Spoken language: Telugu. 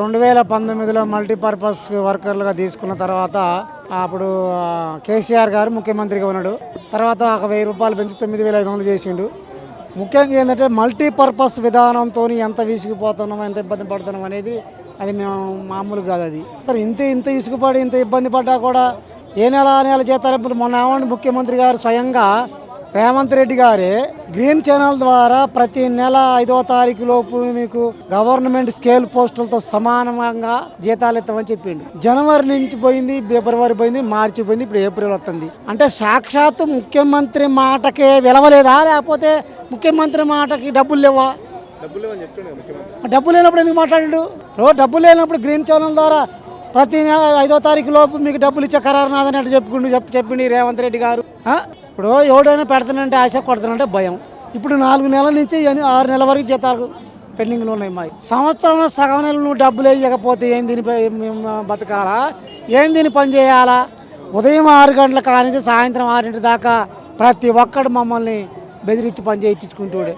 రెండు వేల పంతొమ్మిదిలో మల్టీపర్పస్ వర్కర్లుగా తీసుకున్న తర్వాత అప్పుడు కేసీఆర్ గారు ముఖ్యమంత్రిగా ఉన్నాడు. తర్వాత ఒక వెయ్యి రూపాయలు పెంచి తొమ్మిది వేల ఐదు వందలు చేసిండు. ముఖ్యంగా ఏంటంటే మల్టీపర్పస్ విధానంతో ఎంత విసిగిపోతున్నాం ఎంత ఇబ్బంది పడుతున్నాం అనేది అది మేము మామూలు కాదు అది. సరే ఇంత ఇంత విసుగుపడి ఇంత ఇబ్బంది పడ్డా కూడా ఏ నెల ఆ నెల జీతాలు ఇప్పుడు మొన్న ఏమంటే ముఖ్యమంత్రి గారు స్వయంగా రేవంత్ రెడ్డి గారే గ్రీన్ ఛానల్ ద్వారా ప్రతి నెల ఐదో తారీఖు లోపు మీకు గవర్నమెంట్ స్కేల్ పోస్టులతో సమానంగా జీతాలు ఇస్తామని చెప్పిండు. జనవరి నుంచి పోయింది ఫిబ్రవరి పోయింది మార్చి పోయింది ఇప్పుడు ఏప్రిల్ వస్తుంది. అంటే సాక్షాత్తు ముఖ్యమంత్రి మాటకే విలవలేదా? లేకపోతే ముఖ్యమంత్రి మాటకి డబ్బులు లేవా? డబ్బులు లేనప్పుడు ఎందుకు మాట్లాడు ఇప్పుడు డబ్బులు లేనప్పుడు గ్రీన్ ఛానల్ ద్వారా ప్రతి నెల ఐదో తారీఖు లోపు మీకు డబ్బులు ఇచ్చే ఖరారు నాదన్నట్టు చెప్పుకుంటూ చెప్పి చెప్పింది రేవంత్ రెడ్డి గారు? ఇప్పుడు ఎవడైనా పెడతానంటే ఆశ కొడతానంటే భయం. ఇప్పుడు నాలుగు నెలల నుంచి ఆరు నెలల వరకు జీతాలు పెండింగ్లు ఉన్నాయి మావి సంవత్సరంలో సగం నెలలు నువ్వు డబ్బులు వేయకపోతే ఏం దీని బతకాలా? ఏం దీని పని చేయాలా? ఉదయం ఆరు గంటల కానించి సాయంత్రం ఆరింటి దాకా ప్రతి ఒక్కడు మమ్మల్ని బెదిరించి పని చేయించుకుంటూడే.